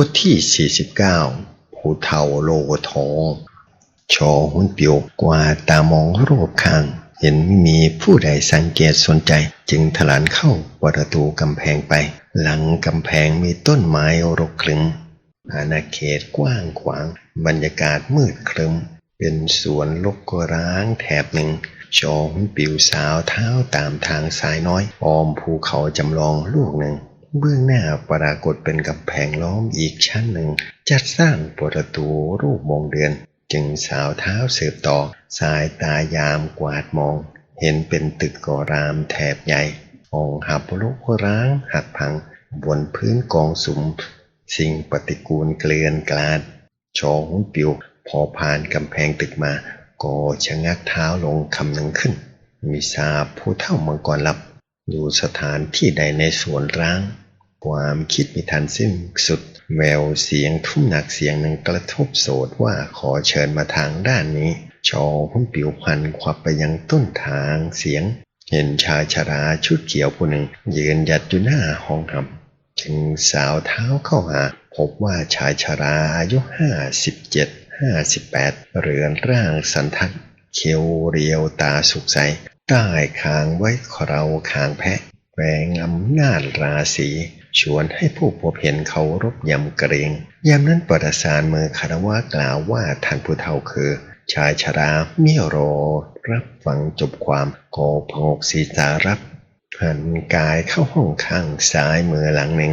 บทที่ 49ผู้เฒ่าโลทองชอหุ้นเปียวกว่าตามองรอบข้าง เห็นไม่มีผู้ใดสังเกตสนใจ จึงถลานเข้าประตูกำแพงไป หลังกำแพงมีต้นไม้รกครึงอาณาเขตกว้างขวาง บรรยากาศมืดครึม เป็นสวนลกร้างแถบหนึ่งชอหุ้นปิวสาวเท้าตามทางสายน้อย ออมภูเขาจำลองลูกหนึ่ง เบื้องหน้าปรากฏเป็นกำแพงล้อมอีกชั้นหนึ่ง จัดสร้างประตูรูปวงเดือน จึงสาวเท้าสืบต่อ สายตายามกวาดมอง เห็นเป็นตึกก่อรามแถบใหญ่องหับลุกร้างหักพัง บนพื้นกองสุม สิ่งปฏิกูลเกลื่อนกลาดชอหุ้นปิว พอผ่านกำแพงตึกมา ก็ชะงักเท้าลงคำหนึ่งขึ้น มีทราผู้เท่ามังกรลับ ดูสถานที่ใดในสวนร้าง ความคิดมิทันสิ้นสุด แววเสียงทุ่มหนักเสียงหนึ่งกระทบโสดว่าขอเชิญมาทางด้านนี้ชอหุ้นปิวพันควับไปยังต้นทางเสียง เห็นชายชราชุดเขียวผู้หนึ่ง ยืนหยัดอยู่หน้าห้องหับจึงสาวเท้าเข้าหา พบว่าชายชราอายุห้าสิบเจ็ดห้าสิบแปดเรือนร่างสันทัดเขียวเรียวตาสุกใสใต้คางไว้เคราคางแพะแหวงอำนาจราศี ชวนให้ผู้พบเห็นเขารบยำเกรงยามนั้นประสานมือคารวะกล่าวว่าท่านผู้เฒ่าคือ ชายชราเมียรอ รับฟังจบความโกพงกศีรษะรับหันกายเข้าห้องข้างซ้ายมือหลังหนึ่ง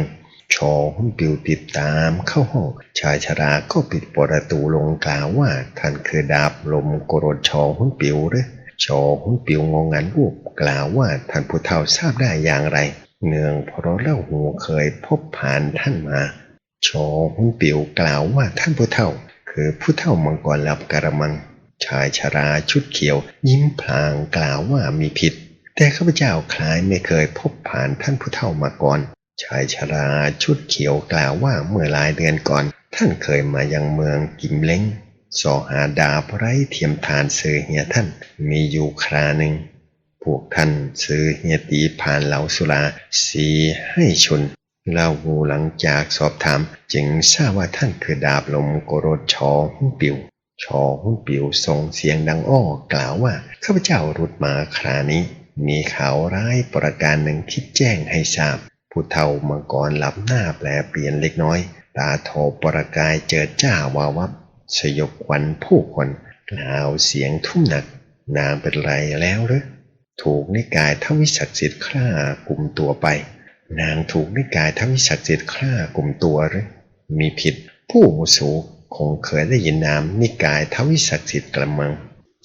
ชอหุ้นปิวติดตามเข้าห้อง ชายชราก็ปิดประตูลงกล่าวว่าท่านคือดาบลมโกรธชอหุ้นปิวหรือชอหุ้นปิวงงงันรูปกล่าวว่าท่านผู้เฒ่าทราบได้อย่างไร เนื่องเพราะเล่าหูเคยพบผ่านท่านมาชอหุ้นปิวกล่าวว่าท่านผู้เฒ่า คือผู้เฒ่ามังกรลับกระมัง ชายชราชุดเขียว ยิ้มพลางกล่าวว่ามีผิด แต่ข้าพเจ้าคล้ายไม่เคยพบผ่านท่านผู้เฒ่ามาก่อน ชายชราชุดเขียวกล่าวว่าเมื่อหลายเดือนก่อน ท่านเคยมายังเมืองกิมเล้งสอหาดาบไร้เทียมทานเซือเฮียท่าน มีอยู่คราหนึ่ง พวกท่านซื้อเฮียตีผ่านเหลาสุราสีให้ชนเล่าหูหลังจากสอบถาม จึงทราบว่าท่านคือดาบลมโกรธชอหุ้นปิว ชอหุ้นปิวส่งเสียงดังอ้อกล่าวว่าข้าพเจ้ารุดมาครานี้ มีข่าวร้ายประการหนึ่งคิดแจ้งให้ทราบ ผู้เฒ่ามังกรหลับหน้าแปลเปลี่ยนเล็กน้อย ตาโทประกายเจิดจ้าวาวับสยบขวัญผู้คนกล่าวเสียงทุ่มหนักนางเป็นไรแล้วหรือ ถูกนิกายทวิศักดิ์สิทธิ์ฆ่ากลุ่มตัวไป นางถูกนิกายทวิศักดิ์สิทธิ์ฆ่ากลุ่มตัวหรือมีผิด ผู้มุสูคงเคยได้ยินนามนิกายทวิศักดิ์สิทธิ์กระมัง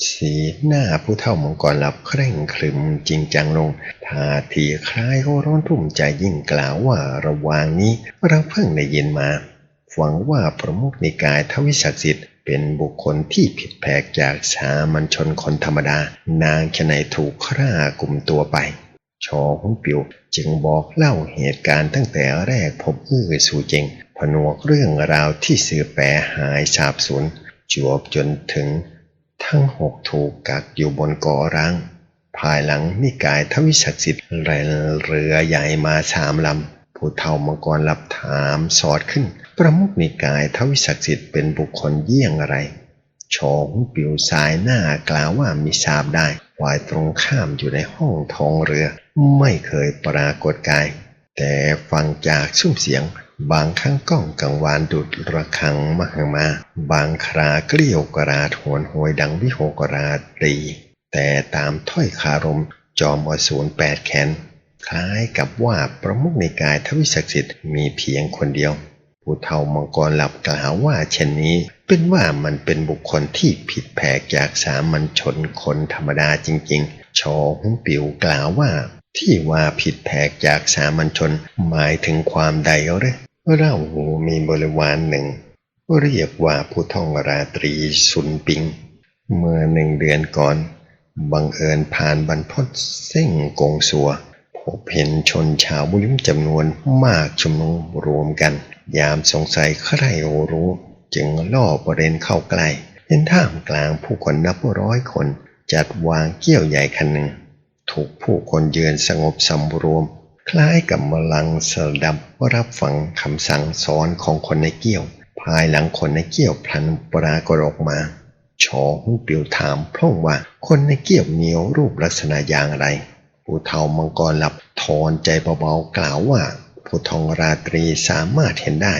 สีหน้าผู้เฒ่ามังกรหลับเคร่งครึมจริงจังลงท่าทีคล้ายเขาร้อนรุ่มใจยิ่งกล่าวว่าระวางนี้เราเพิ่งได้ยินมาฟังว่าประมุขนิกายทวิศักดิ์สิทธิ์ เป็นบุคคลที่ผิดแผกจากสามัญชนคนธรรมดา นางชนัยถูกฆ่ากลุ่มตัวไป ชอหุ้นปิวจึงบอกเล่าเหตุการณ์ตั้งแต่แรกพบอื้อสู่เจงผนวกเรื่องราวที่สือแปรหายสาบสูญจวบจนถึง ทั้งหกถูกกักอยู่บนก่อร้าง ภายหลังนิกายทวิศักดิ์สิทธิ์เรือใหญ่มาสามลำ ผู้เฒ่ามังกรรับถามสอดขึ้น ประมุขนิกายทวิศักดิ์สิทธิ์เป็นบุคคลเยี่ยงอะไรชองปิวสายหน้ากล่าวว่ามีทราบได้ฝ่ายตรงข้ามอยู่ในห้องทองเรือ ไม่เคยปรากฏกาย แต่ฟังจากซุ้มเสียง บางครั้งก้องกังวานดุดระฆังมหมา บางคราเกลียวกราดโหวนโหยดังวิโหกราตรี แต่ตามถ้อยคารมจอมอสูรแปดแขน คล้ายกับว่าประมุขในกายทวิศักดิ์สิทธิ์มีเพียงคนเดียวผู้เฒ่ามังกรหลับกล่าวว่าเช่นนี้ เป็นว่ามันเป็นบุคคลที่ผิดแผกจากสามัญชนคนธรรมดาจริง ๆ ชอหุ้งปิวกล่าวว่า ที่ว่าผิดแผกจากสามัญชนหมายถึงความใดหรือเล่าหูมีบริวารหนึ่ง เรียกว่าผู้ท่องราตรีสุนปิง เมื่อหนึ่งเดือนก่อน บังเอิญผ่านบรรพตเส้งกงสัว บเห็นชนชาวบุริมจำนวนมากชุมนุมรวมกัน ยามสงสัยใครรู้ จึงล่อประเด็นเข้าใกล้เห็นท่ามกลางผู้คนนับร้อยคน จัดวางเกี้ยวใหญ่คันหนึ่ง ถูกผู้คนเยือนสงบสำรวม คล้ายกับมลังสดับรับฟังคำสั่งสอนของคนในเกี้ยว ภายหลังคนในเกี้ยวพลันปรากฏออกมาชอหุ้ปิวถามพร่องว่าคนในเกี้ยวมียวรูปลักษณะอย่างไร ผู้เฒ่ามังกรหลับถอนใจเบาๆกล่าวว่าผู้ทองราตรีสามารถเห็นได้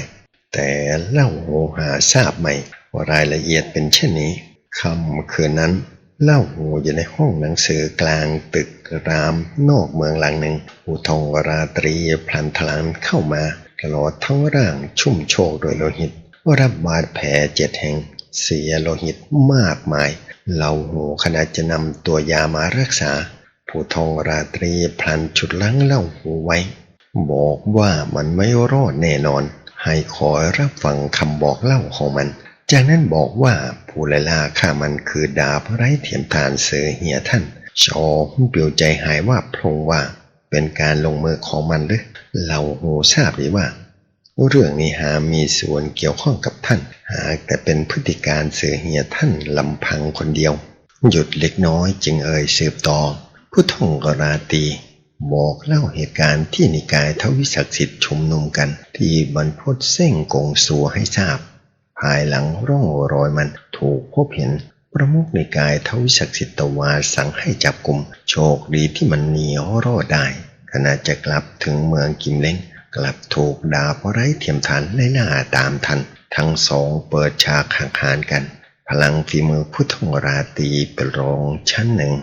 แต่เล่าโหหาทราบไหมว่ารายละเอียดเป็นเช่นนี้คำคืนนั้นเล่าโหอยู่ในห้องหนังสือกลางตึกรามนอกเมืองหลังหนึ่งผู้ทองราตรีพลันทลานเข้ามาตลอดทั้งร่างชุ่มโชกโดยโลหิตรับบาดแผลเจ็ดแห่งเสียโลหิตมากมายเล่าโหขณะจะนำตัวยามารักษา ผู้ทองราตรีพลันฉุดลังเล่าโหไว้ บอกว่ามันไม่รอดแน่นอน ให้คอยรับฟังคำบอกเล่าของมัน จากนั้นบอกว่าผู้ไล่ล่าฆ่ามันคือดาบไร้เทียมทานเสือเหียท่านชอหุ้นเปลี่ยวใจหายว่าพลงว่า เป็นการลงมือของมันหรือเราโหทราบหรือว่า เรื่องนี้หามีส่วนเกี่ยวข้องกับท่าน หากแต่เป็นพฤติการเสือเหียท่านลำพังคนเดียว หยุดเล็กน้อยจึงเอ่ยสืบต่อ ผู้ท่องกราตีบอกเล่าเหตุการณ์ที่นิกายทวิศักดิ์สิทธิ์ชุมนุมกัน ที่บรรพตเส้งกงสัวให้ทราบ ภายหลังร่องรอยมันถูกพบเห็นประมุขนิกายทวิศักดิ์สิทธิ์ตวาสั่งให้จับกลุ่มโชคดีที่มันหนีรอดได้ ขณะจะกลับถึงเมืองกิมเล้งกลับถูกดาบไร้เทียมทานไล่ล่าตามทัน ทั้งสองเปิดฉากห่างหานกัน พลังฝีมือพุทธงราตีเป็นรองชั้นหนึ่ง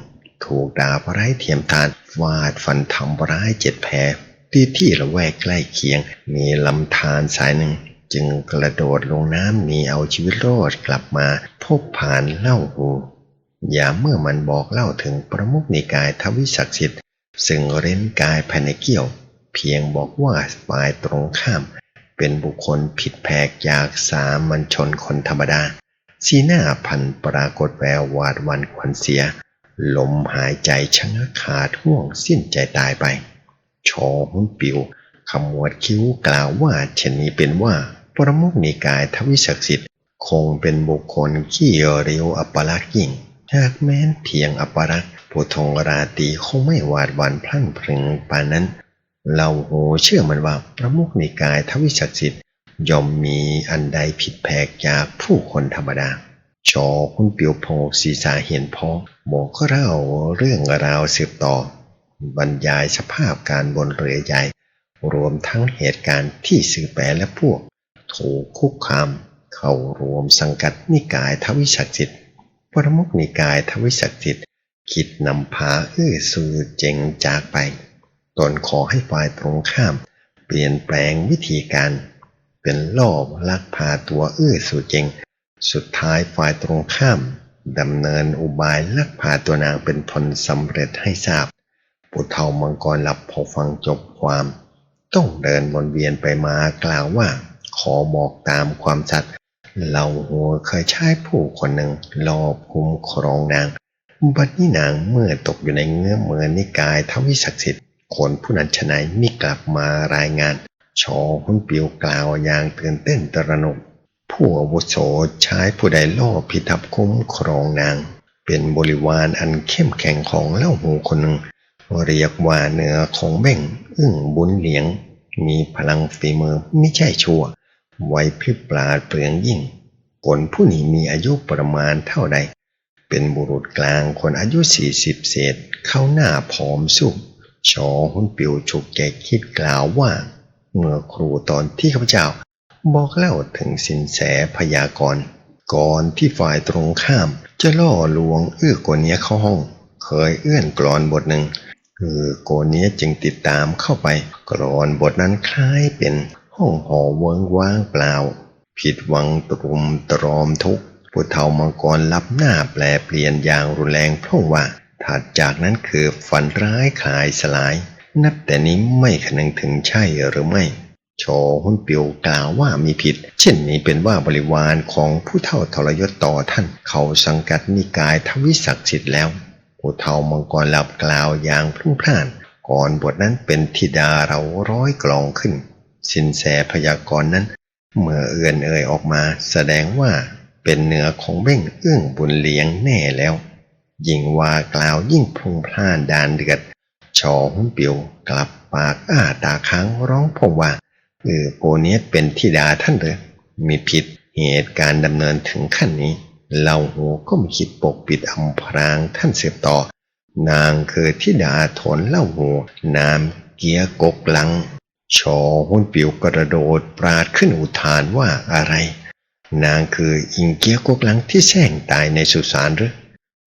ถูกดาบไร้เทียมทานฟาดฟันทำร้ายเจ็ดแผลที่ที่ละแวกใกล้เคียง มีลำธารสายหนึ่ง จึงกระโดดลงน้ำหนีเอาชีวิตรอดกลับมาพบผ่านเล่าหูอย่าเมื่อมันบอกเล่าถึงประมุขนิกายทวิศักดิ์สิทธิ์ซึ่งเร้นกายภายในเกี่ยว เพียงบอกว่าฝ่ายตรงข้าม เป็นบุคคลผิดแผกจากสามัญชนคนธรรมดาสีหน้าพันปรากฏแววหวาดวันขวัญเสีย ลมหายใจชะงักขาดห่วงสิ้นใจตายไป ชอหุ้นปิวขมวดคิ้วกล่าวว่าเช่นนี้เป็นว่า ประมุขนิกายทวิศักดิ์สิทธิ์คงเป็นบุคคลขี้เร็วอัปลักษ์ยิ่งหากแม้นเพียงอัปลักษ์ผู้ทงราตีคงไม่หวาดหวันพลั่งพรึงปานนั้น เราโหเชื่อมันว่าประมุขนิกายทวิศักดิ์สิทธิ์ย่อมมีอันใดผิดแผกจากผู้คนธรรมดา ชอคุณเปียวโพศีรษะเห็นพอบอก็เล่าเรื่องราวสืบต่อ บรรยายสภาพการบนเรือใหญ่ รวมทั้งเหตุการณ์ที่สื่อแปรและพวก ถูกคุกคาม เข้ารวมสังกัดนิกายทวิศักดิ์สิทธิ์ประมุขนิกายทวิศักดิ์สิทธิ์คิดนำพาเอื้อสื่อเจงจากไป ตนขอให้ฝ่ายตรงข้าม เปลี่ยนแปลงวิธีการ เป็นลอบลักพาตัวเอื้อสูเจง สุดท้ายฝ่ายตรงข้ามดำเนินอุบายลักพาตัวนางเป็นผลสำเร็จให้ทราบปุถเทามังกรหลับพอฟังจบความ ต้องเดินวนเวียนไปมากล่าวว่า ขอบอกตามความสัตย์เราหัวเคยใช้ผู้คนหนึ่งรอบคุ้มครองนาง บัดนี้นางเมื่อตกอยู่ในเงื้อมมือนิกายทวิศักดิ์สิทธิ์คนผู้นั้นชนายมิกลับมารายงานชอหุ้นปิวกล่าวอย่างตื่นเต้นตระหนก ผู้อาวุโสใช้ผู้ใดล่อพิทับคุ้มครองนาง เป็นบริวารอันเข้มแข็งของเล่าหูคนหนึ่งเรียกว่าเหนือของเบ่ง อึ้งบุญเหลียง มีพลังฝีมือไม่ใช่ชั่ว ไว้พริบปราเปลืองยิ่งคนผู้นี้มีอายุประมาณเท่าใด เป็นบุรุษกลางคนอายุสี่สิบเศษ เข้าหน้าผอมสุกชอหุ้นปิวฉุกแกคิดกล่าวว่า เมื่อครูตอนที่ข้าพเจ้า บอกเล่าถึงสินแสพยากรณ์ก่อนที่ฝ่ายตรงข้าม จะล่อลวงเอื้อโกเนียเข้าห้อง เคยเอื้อนกรอนบทหนึ่งเอื้อโกเนียจึงติดตามเข้าไป กรอนบทนั้นคล้ายเป็นห้องหอเวิงว่างเปล่า ผิดหวังตรุมตรอมทุกผู้เฒ่ามังกรรับหน้าแปลเปลี่ยนอย่างรุนแรงเพราะว่า ถัดจากนั้นคือฝันร้ายคลายสลาย นับแต่นี้ไม่คนึงถึงใช่หรือไม่ โชหุนเปียวกล่าวว่ามีผิด เช่นนี้เป็นว่าบริวารของผู้เฒ่าทรยศต่อท่าน เขาสังกัดนิกายทวิศักดิ์สิทธิ์แล้ว ผู้เฒ่ามังกรหลับกล่าวอย่างพลุ่งพล่าน ก่อนบทนั้นเป็นธิดาเราร้อยกลองขึ้น สินแสพยากรณ์นั้น เมื่อเอื่อนเอ่ยออกมา แสดงว่าเป็นเนื้อของเบ้งเอื้องบุญเลี้ยงแน่แล้ว ยิ่งว่ากล่าวยิ่งพลุ่งพล่านดานเดือดชอหุ้นเปียวกลับปากอ้าตาค้างร้องพงว่า เออโปเนียเป็นธิดาท่านเหรือมีผิดเหตุการณ์ดำเนินถึงขั้นนี้เราหัวก็ไม่คิดปกปิดอำพรางท่านเสียต่อ นางคือธิดาถนเล่าหัวนามเกียกกลัง ชอหุ้นปิวกระโดดปราดขึ้นอุทานว่าอะไร นางคืออิงเกียกกลังที่แช่งตายในสุสานหรือ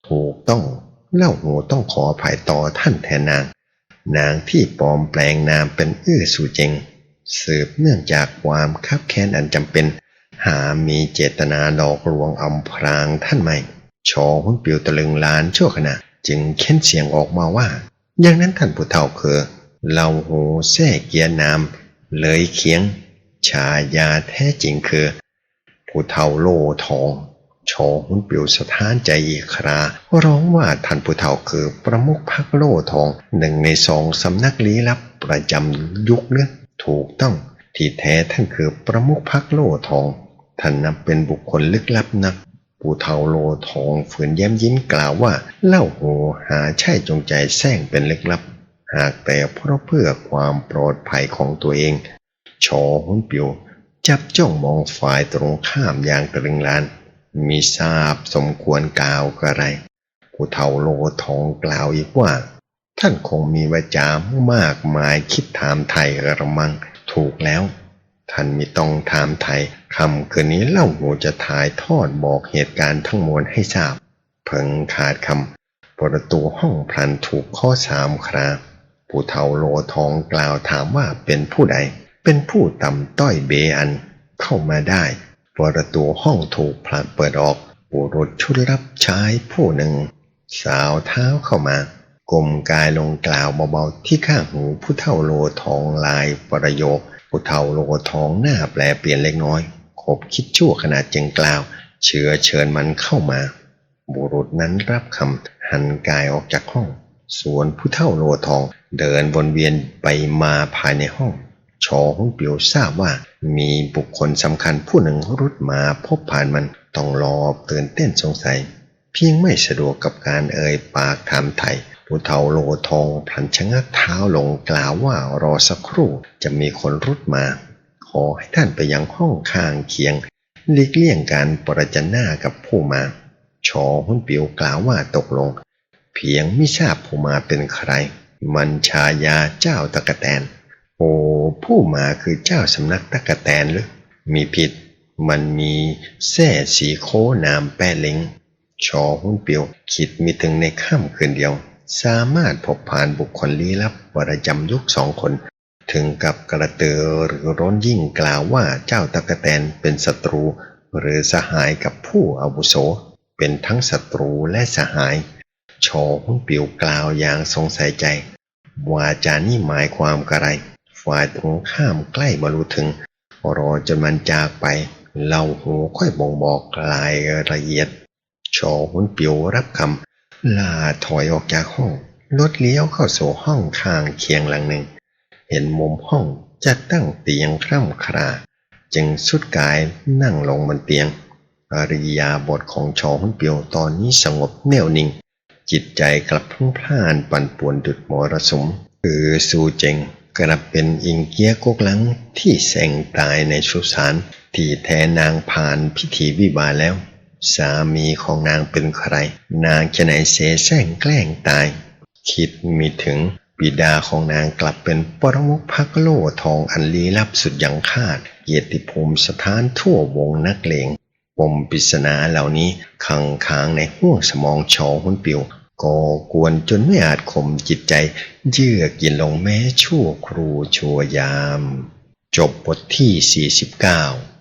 ถูกต้องเล่าหัวต้องขออภัยต่อท่านแทนนาง นางที่ปลอมแปลงนามเป็นอื้อสู่เจง สืบเนื่องจากความคับแค้นอันจำเป็น หามีเจตนาหลอกลวงอำพรางท่านไม่ชอหุ้นปิวตะลึงลานชั่วขณะ จึงเค้นเสียงออกมาว่า อย่างนั้นท่านผู้เฒ่าคือเราโหแท่เกียร์นาม เลยเคียง ชายาแท้จริงคือ ผู้เฒ่าโลทองชอหุ้นปิวสะท้านใจอีกคราร้องว่าท่านผู้เฒ่าคือประมุขพักโลทองหนึ่งในสองสำนักลี้ลับประจำยุคเนื้อ ถูกต้องที่แท้ท่านคือประมุขพักโลทอง ท่านนับเป็นบุคคลลึกลับนักผู้เฒ่าโลทองฝืนแย้มยิ้มกล่าวว่า เล่าโหหาใช่จงใจแซงเป็นลึกลับ หากแต่เพราะเพื่อความปลอดภัยของตัวเอง ชอหุนปิว จับจ้องมองฝ่ายตรงข้ามอย่างตรึงลาน มีทราบสมควรกล่าวกระไรผู้เฒ่าโลทองกล่าวอีกว่า ท่านคงมีวาจามากมายคิดถามไทยกระมังถูกแล้ว ท่านมีต้องถามไทยคำคืนนี้เล่าหูจะถ่ายทอดบอกเหตุการณ์ทั้งมวลให้ทราบ เพิ่งขาดคำประตูห้องพลันถูกข้อสามคราผู้เฒ่าโลทองกล่าวถามว่าเป็นผู้ใด เป็นผู้ต่ำต้อยเบอันเข้ามาได้ประตูห้องถูกพลันเปิดออกบุรุษชุดรับใช้ผู้หนึ่ง สาวเท้าเข้ามา กลมกายลงกล่าวเบาๆ ที่ข้างหูผู้เฒ่าโลทองลายประโยคผู้เฒ่าโลทองหน้าแปลเปลี่ยนเล็กน้อยขบคิดชั่วขณะจึงกล่าว เชื้อเชิญมันเข้ามา บุรุษนั้นรับคำหันกายออกจากห้องส่วนผู้เฒ่าโลทองเดินวนเวียนไปมาภายในห้องชอหุ้นเปียวทราบว่ามีบุคคลสำคัญผู้หนึ่งรุดมาพบผ่านมันต้องรอตื่นเต้นสงสัย เพียงไม่สะดวกกับการเอ่ยปากถามไทย ผู้เฒ่าโลทองพลันชะงักเท้าลงกล่าวว่ารอสักครู่จะมีคนรุดมา ขอให้ท่านไปยังห้องข้างเคียงหลีกเลี่ยงการประจันหน้ากับผู้มา ชอหุ้นเปียวกล่าวว่าตกลง เพียงไม่ทราบผู้มาเป็นใคร มันชายาเจ้าตะกะแตน โอ้ผู้มาคือเจ้าสำนักตะกะแตนหรือ มีผิด มันมีแส่สีโคนามแป้เล้งชอหุ้นเปียวคิดมีถึงในค่ำคืนเดียว สามารถพบผ่านบุคคลลี้ลับประจำยุคสองคน ถึงกับกระเตือหรือร้อนยิ่งกล่าวว่าเจ้าตะกะแตนเป็นศัตรู หรือสหายกับผู้อาวุโส เป็นทั้งศัตรูและสหายชอหุ้นปิวกล่าวอย่างสงสัยใจว่าจานี่หมายความกะไร ฝ่ายตรงข้ามใกล้บรรลุถึง รอจนมันจากไปเล่าหูค่อยบ่งบอกรายละเอียดชอหุ้นปิวรับคำ ลาถอยออกจากห้องรถเลี้ยวเข้าสู่ห้องข้างเคียงหลังหนึ่ง เห็นมุมห้องจัดตั้งเตียงคร่ำครา จึงสุดกายนั่งลงบนเตียงอริยาบทของชอหุ้นเปียวตอนนี้สงบแน่วนิ่ง จิตใจกลับพลุ่งพล่านปั่นป่วนดุดมรสุมคือสูเจงกลับเป็นอิงเกียกกลังที่แสงตายในสุสานที่แท้นางผ่านพิธีวิวาแล้ว สามีของนางเป็นใคร นางจะไหนเสแสร้งแกล้งตาย คิดมีถึงบิดาของนางกลับเป็นปรมุขพักโลทองอันลี้ลับสุดยังคาด เกียรติภูมิสถานทั่ววงนักเลงปมปริศนาเหล่านี้ขังค้างในห้วงสมองชอหุ้นปิวก่อกวนจนไม่อาจข่มจิตใจ เยือกเย็นลงแม้ชั่วครูชั่วยาม จบบทที่ 49